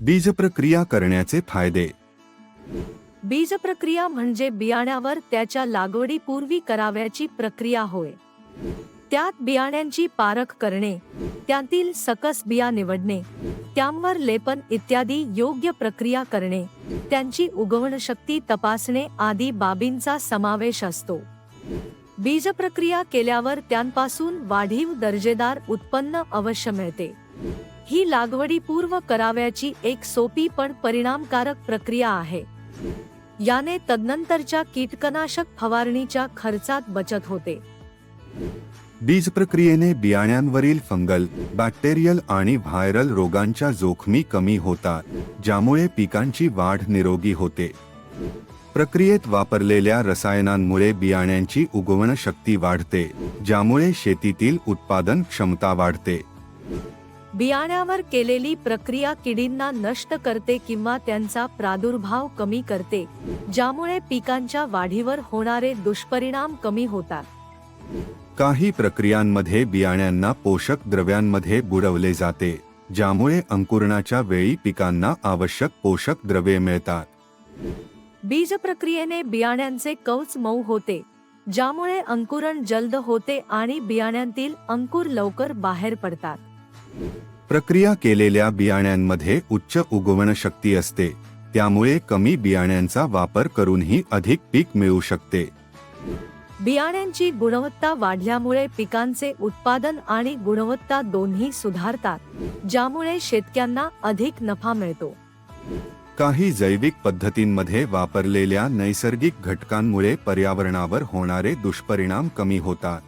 बीजप्रक्रिया करण्याचे फायदे. बीजप्रक्रिया म्हणजे बियाण्यावर त्याच्या लागवडीपूर्वी करावयाची प्रक्रिया होय. त्यात बियाण्यांची पारख करणे त्यातील सकस बिया निवडणे त्यांवर लेपन इत्यादी योग्य प्रक्रिया करणे त्यांची उगवण शक्ती तपासणे आदी बाबींचा समावेश असतो. बीजप्रक्रिया केल्यावर त्यांपासून वाढीव दर्जेदार उत्पन्न अवश्य मिळते. ही लागवडीपूर्व करावयाची एक सोपी पण परिणामकारक प्रक्रिया आहे. याने तदनंतरच्या कीटकनाशक फवारणीच्या खर्चात बचत होते. बीज प्रक्रियेने बियाण्यांवरील फंगल बॅक्टेरियल आणि व्हायरल रोगांच्या जोखमी कमी होतात ज्यामुळे पिकांची वाढ निरोगी होते. प्रक्रियेत वापरलेल्या रसायनांमुळे बियाण्यांची उगवण शक्ती वाढते ज्यामुळे शेतीतील उत्पादन क्षमता वाढते. बियाण्यावर केलेली प्रक्रिया किडींना नष्ट करते किंवा त्यांचा प्रादुर्भाव कमी करते ज्यामुळे पिकांच्या वाढीवर होणारे दुष्परिणाम कमी होतात. काही प्रक्रियांमध्ये बियाण्यांना पोषक द्रव्यांमध्ये बुडवले जाते ज्यामुळे अंकुरणाच्या वेळी पिकांना आवश्यक पोषक द्रव्ये मिळतात. बीज प्रक्रियेने बियाण्यांचे कवच मऊ होते ज्यामुळे अंकुरण जलद होते आणि बियाण्यांतील अंकुर लवकर बाहेर पडतात. प्रक्रिया केलेल्या बियाण्यांमध्ये उच्च उगवण शक्ती असते त्यामुळे कमी बियाण्यांचा वापर करूनही अधिक पीक मिळू शकते. बियाण्यांची गुणवत्ता वाढल्यामुळे पिकांचे उत्पादन आणि गुणवत्ता दोन्ही सुधारतात ज्यामुळे शेतकऱ्यांना अधिक नफा मिळतो. काही जैविक पद्धतींमध्ये वापरलेल्या नैसर्गिक घटकांमुळे पर्यावरणावर होणारे दुष्परिणाम कमी होतात.